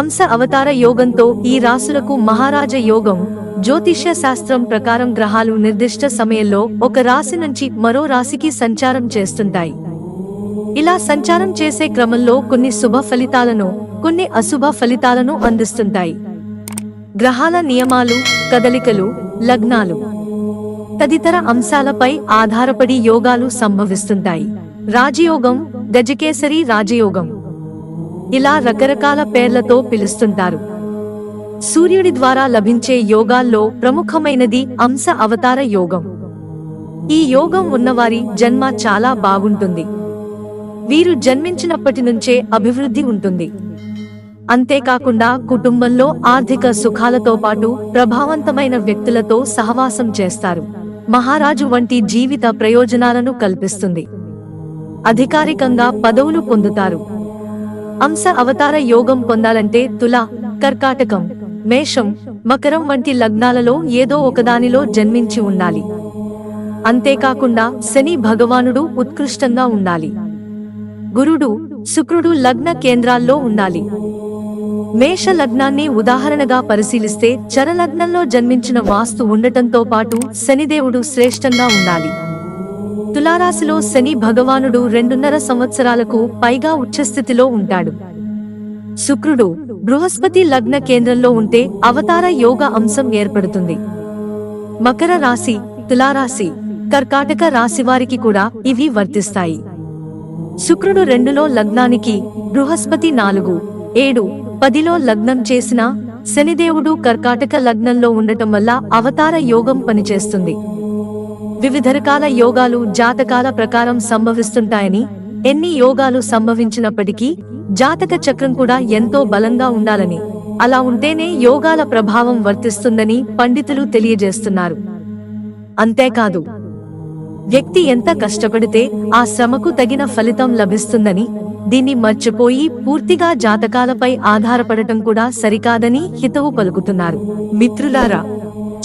అంశ అవతార యోగంతో ఈ రాసులకు మహారాజ యోగం జ్యోతిష్య శాస్త్రం ప్రకారం గ్రహాలు నిర్దిష్ట సమయంలో ఒక రాశి నుంచి మరో రాశికి సంచారం చేస్తుంటాయి. ఇలా సంచారం చేసే క్రమంలో కొన్ని శుభ ఫలితాలను కొన్ని అశుభ ఫలితాలను అందిస్తుంటాయి. గ్రహాల నియమాలు కదలికలు లగ్నాలు తదితర అంశాలపై ఆధారపడి యోగాలు సంభవిస్తుంటాయి. రాజయోగం గజకేసరి రాజయోగం ఇలా రకరకాల పేర్లతో పిలుస్తుంటారు. సూర్యుడి ద్వారా లభించే యోగాల్లో ప్రముఖమైనది అంశ అవతార యోగం. ఈ యోగం ఉన్నవారి జన్మ చాలా బాగుంటుంది. వీరు జన్మించినప్పటి నుంచే అభివృద్ధి ఉంటుంది. అంతేకాకుండా కుటుంబంలో ఆర్థిక సుఖాలతో పాటు ప్రభావవంతమైన వ్యక్తులతో సహవాసం చేస్తారు. మహారాజు వంటి జీవిత ప్రయోజనాలను కల్పిస్తుంది. అధికారికంగా పదవులు పొందుతారు. అంశ అవతార యోగం పొందాలంటే తుల కర్కాటకం మేషం మకరం వంటి లగ్నాలలో ఏదో ఒకదానిలో జన్మించి ఉండాలి. అంతేకాకుండా శని భగవానుడు ఉత్కృష్టంగా ఉండాలి. గురుడు శుక్రుడు లగ్న కేంద్రాల్లో ఉండాలి. మేష లగ్నాన్ని ఉదాహరణగా పరిశీలిస్తే చరలగ్నంలో జన్మించిన వాస్తు ఉండటంతో పాటు శనిదేవుడు శ్రేష్టంగా ఉండాలి. తులారాశిలో శని భగవానుడు రెండున్నర సంవత్సరాలకు పైగా ఉచ్చస్థితిలో ఉంటాడు. శుక్రుడు బృహస్పతి లగ్న కేంద్రంలో ఉంటే అవతార యోగ అంశం ఏర్పడుతుంది. మకర రాశి తులారాశి కర్కాటక రాశి వారికి కూడా ఇవి వర్తిస్తాయి. శుక్రుడు రెండులో లగ్నానికి బృహస్పతి నాలుగు ఏడు పదిలో లగ్నం చేసిన శనిదేవుడు కర్కాటక లగ్నంలో ఉండటం వల్ల అవతార యోగం పనిచేస్తుంది. వివిధ రకాల యోగాలు జాతకాల ప్రకారం సంభవిస్తుంటాయని ఎన్ని యోగాలు సంభవించినప్పటికీ జాతక చక్రం కూడా ఎంతో బలంగా ఉండాలని. అలా ఉంటేనే యోగాల ప్రభావం వర్తిస్తుందని పండితులు తెలియజేస్తున్నారు. అంతేకాదు వ్యక్తి ఎంత కష్టపడితే ఆ శ్రమకు తగిన ఫలితం లభిస్తుందని దీన్ని మర్చిపోయి పూర్తిగా జాతకాలపై ఆధారపడటం కూడా సరికాదని హితవు పలుకుతున్నారు. మిత్రులారా